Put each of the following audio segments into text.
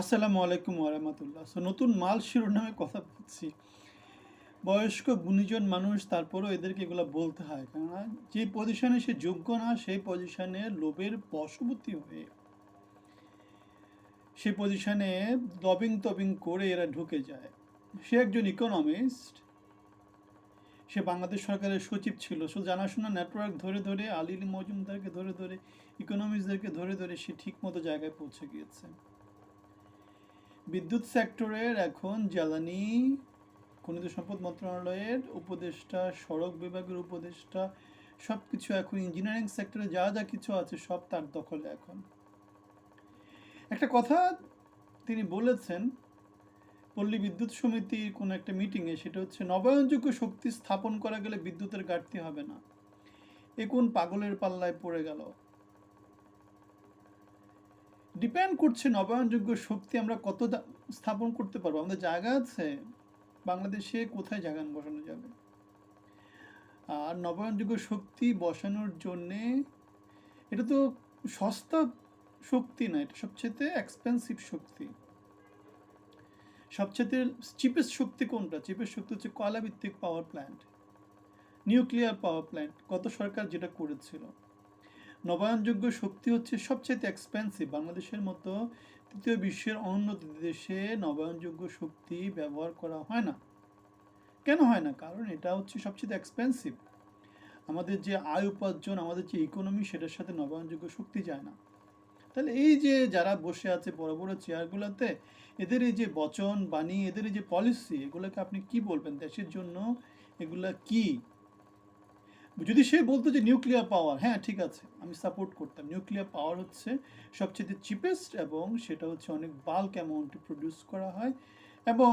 আসসালামু আলাইকুম ওরহামতুল্লাহ সো নতুন মাল শিরোনামে কথা বলছি। বয়স্ক গুণীজন মানুষ, তারপরেও এদেরকে এগুলো বলতে হয়। কেননা, যে পজিশনে সে যোগ্য না, সেই পজিশনে লোভের বশবর্তী হয়ে সে পজিশনে লবিং তবিং করে এরা ঢুকে যায়। সে একজন ইকোনমিস্ট সে বাংলাদেশ সরকারের সচিব ছিল। সো জানাশোনা নেটওয়ার্ক ধরে ধরে, আলিল মজুমদারকে ধরে ধরে ইকোনমিস্টদেরকে ধরে ধরে সে ঠিক মতো জায়গায় পৌঁছে গিয়েছে। বিদ্যুৎ সেক্টরের এখন জ্বালানি, খনিজ সম্পদ মন্ত্রণালয়ের উপদেষ্টা, সড়ক বিভাগের উপদেষ্টা সব কিছু এখন ইঞ্জিনিয়ারিং সেক্টরে যা যা কিছু আছে সব তার দখলে এখন। একটা কথা তিনি বলেছেন, পল্লী বিদ্যুৎ সমিতির কোনো একটা মিটিংয়ে সেটা হচ্ছে নবায়নযোগ্য শক্তি স্থাপন করা গেলে বিদ্যুতের ঘাটতি হবে না। এ কোন পাগলের পাল্লায় পড়ে গেল? ডিপেন্ড করছে নবায়নযোগ্য শক্তি আমরা কত স্থাপন করতে পারব। আমাদের জায়গা আছে, বাংলাদেশে কোথায় জায়গা বসানো যাবে? আর নবায়নযোগ্য শক্তি বসানোর জন্যে এটা তো সস্তা শক্তি না, এটা সবচেয়ে এক্সপেন্সিভ শক্তি। সবচেয়ে চিপেস্ট শক্তি কোনটা? চিপেস্ট শক্তি হচ্ছে কয়লাভিত্তিক power plant nuclear power plant গত সরকার যেটা করেছিল। নবায়নযোগ্য শক্তি হচ্ছে সবচেয়ে এক্সপেন্সিভ বাংলাদেশের মতো তৃতীয় বিশ্বের অনুন্নত দেশে নবায়নযোগ্য শক্তি ব্যবহার করা হয় না। কেন হয় না? কারণ এটা হচ্ছে সবচেয়ে এক্সপেন্সিভ আমাদের যে আয় উপার্জন, আমাদের যে ইকোনমি সেটার সাথে নবায়নযোগ্য শক্তি যায় না। তাহলে এই যে যারা বসে আছে বড় বড় চেয়ারগুলোতে, এদের এই যে বচন বাণী, এদের এই যে পলিসি এগুলোকে আপনি কি বলবেন? দেশের জন্য এগুলা কি? যদি সে বলতো যে নিউক্লিয়ার পাওয়ার হ্যাঁ ঠিক আছে, আমি সাপোর্ট করতাম। নিউক্লিয়ার পাওয়ার হচ্ছে সবচেয়ে চিপেস্ট এবং সেটা হচ্ছে অনেক বাল্ক অ্যামাউন্টে প্রডিউস করা হয় এবং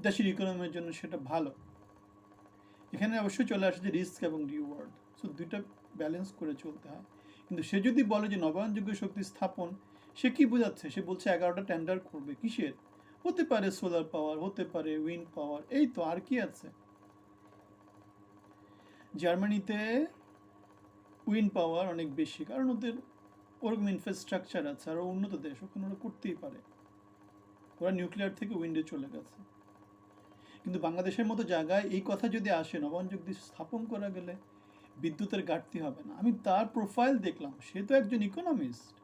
দেশের ইকোনমির জন্য সেটা ভালো। এখানে অবশ্যই চলে আসে যে রিস্ক এবং রিওয়ার্ড সো দুইটা ব্যালেন্স করে চলতে হয়। কিন্তু সে যদি বলে যে নবায়নযোগ্য শক্তি স্থাপন, সে কি বোঝাচ্ছে? সে বলছে এগারোটা টেন্ডার করবে। কিসের? হতে পারে সোলার পাওয়ার হতে পারে উইন্ড পাওয়ার এই তো আর কি আছে। জার্মানিতে উইন্ড পাওয়ার অনেক বেশি, কারণ ওদের ওরকম ইনফ্রাস্ট্রাকচার আছে আরও উন্নত দেশ, ওখানে ওরা করতেই পারে। ওরা নিউক্লিয়ার থেকে উইন্ডে চলে গেছে। কিন্তু বাংলাদেশের মতো জায়গায় এই কথা যদি আসে নবায়নযোগ্য স্থাপন করা গেলে বিদ্যুতের ঘাটতি হবে না। আমি তার প্রোফাইল দেখলাম, সে তো একজন ইকোনমিস্ট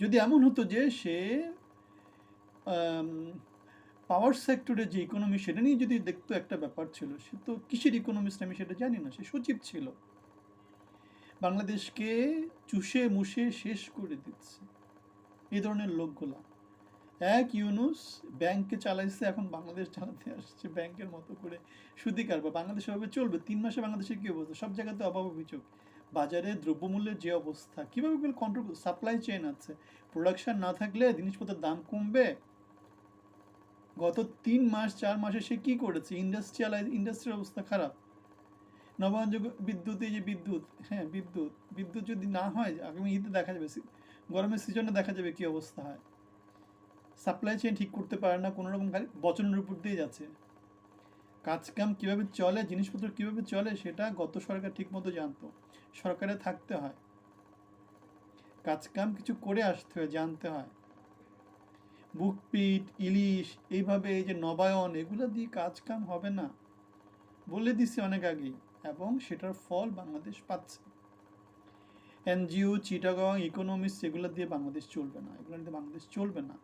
যদি এমন হতো যে সে পাওয়ার সেক্টরে যে ইকোনমি সেটা নিয়ে যদি দেখতো একটা ব্যাপার ছিল, সে তো কিসের ইকোনমিস্ট আমি সেটা জানি না, সে সচিব ছিল। বাংলাদেশকে চুষে মুষে শেষ করে দিচ্ছে। এই ধরনের লোকগুলা। এক ইউনুস ব্যাংকে চালাইছে, এখন বাংলাদেশ চালাতে আসছে ব্যাংকের মতো করে। সুদি কারবার বাংলাদেশ এভাবে চলবে, তিন মাসে বাংলাদেশের কী অবস্থা? সব জায়গাতে অভাব অভিযোগ। বাজারে দ্রব্যমূল্যের যে অবস্থা, কীভাবে কন্ট্রোল সাপ্লাই চেইন আছে। প্রোডাকশন না থাকলে জিনিসপত্রের দাম কমবে। গত তিন মাস, চার মাসে সে কি করেছে? ইন্ডাস্ট্রিয়াল ইন্ডাস্ট্রির অবস্থা খারাপ। নবায়নযোগ্য বিদ্যুৎ, এই যে বিদ্যুৎ হ্যাঁ বিদ্যুৎ। বিদ্যুৎ যদি না হয়, আগামী ঈদে দেখা যাবে গরমের সিজনে দেখা যাবে কি অবস্থা হয়। সাপ্লাই চেইন ঠিক করতে পারে না, কোনো রকম খালি বচনের উপর দিয়ে যাচ্ছে। কাজকাম কীভাবে চলে, জিনিসপত্র কীভাবে চলে, সেটা গত সরকার ঠিকমতো জানতো। সরকারে থাকতে হয়। কাজকাম কিছু করে আসতে হয়, জানতে হয়। বুকপিট, ইলিশ, এইভাবে এই যে নবায়ন, এগুলো দিয়ে কাজ কাম হবে না। বলে দিছি অনেক আগেই, এবং সেটার ফল বাংলাদেশ পাচ্ছে। এনজিও, চিটাগং, ইকোনমিক্স, এগুলো দিয়ে বাংলাদেশ চলবে না। এগুলো দিয়ে বাংলাদেশ চলবে না।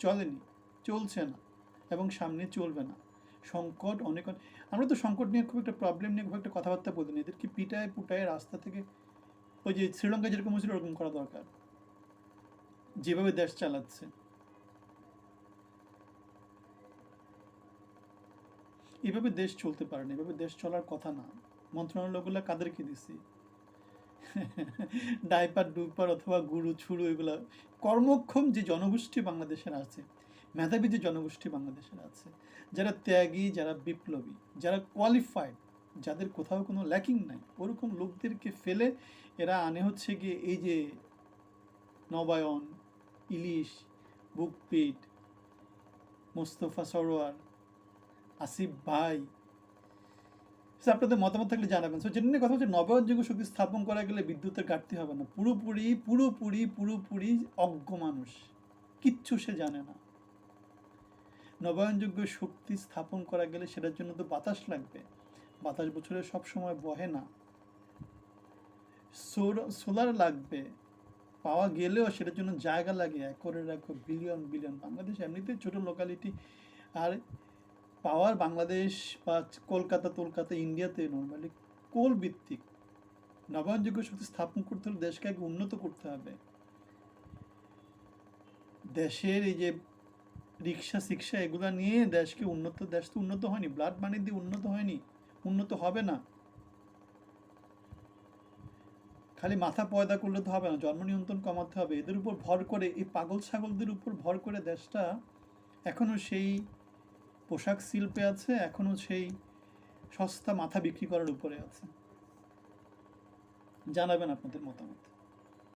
চলেনি, চলছে না, এবং সামনে চলবে না। সংকট অনেক আমরা তো সংকট নিয়ে খুব একটা প্রবলেম নিয়ে খুব একটা কথাবার্তা বলি না। এদেরকে পিটায় পুটায় রাস্তা থেকে ওই যে শ্রীলঙ্কা যেরকম হয়েছিল, ওরকম করা দরকার। যেভাবে দেশ চালাচ্ছে। এভাবে দেশ চলতে পারে না, এভাবে দেশ চলার কথা না। মন্ত্রণালয়গুলো কাদেরকে দিছি? ডাইপার, ডুপার অথবা গুরু, ছুরু এগুলা। কর্মক্ষম যে জনগোষ্ঠী বাংলাদেশের আছে, মেধাবী যে জনগোষ্ঠী বাংলাদেশের আছে, যারা ত্যাগী, যারা বিপ্লবী, যারা কোয়ালিফাইড যাদের কোথাও কোনো ল্যাকিং নাই, ওরকম লোকদেরকে ফেলে এরা আনে হচ্ছে গিয়ে এই যে নবায়ন, ইলিশ বুকপিট মোস্তফা সরোয়ার আসিফ ভাই। আপনাদের মতামত থাকলে জানাবেন। সো যেটা কথা হচ্ছে নবায়নযোগ্য শক্তি স্থাপন করা গেলে বিদ্যুতের ঘাটতি হবে না। পুরোপুরি পুরোপুরি পুরোপুরি অজ্ঞ মানুষ। কিচ্ছু সে জানে না। নবায়নযোগ্য শক্তি স্থাপন করা গেলে সেটার জন্য তো বাতাস লাগবে। বাতাস বছরে সব সময় বহে না। সোলার লাগবে। পাওয়া গেলেও সেটার জন্য জায়গা লাগে। একরের, এক বিলিয়ন বিলিয়ন। বাংলাদেশ এমনিতে ছোট লোকালিটি আর পাওয়ার বাংলাদেশ বা কলকাতা কলকাতা ইন্ডিয়াতে নর্মালি কোল ভিত্তিক। নবায়নযোগ্য শক্তি স্থাপন করতে হলে দেশকে আগে উন্নত করতে হবে। দেশের এই যে রিক্সা শিক্ষা এগুলা নিয়ে দেশকে উন্নত, দেশ তো উন্নত হয়নি ব্লাড মানি দিয়ে উন্নত হয়নি, উন্নত হবে না। খালি মাথা পয়দা করলে তো হবে না, জন্ম নিয়ন্ত্রণ কমাতে হবে। এদের উপর ভর করে, এই পাগল ছাগলদের উপর ভর করে দেশটা এখনও সেই পোশাক শিল্পে আছে এখনও সেই সস্তা মাথা বিক্রি করার উপরে আছে। জানাবেন আপনাদের মতামত।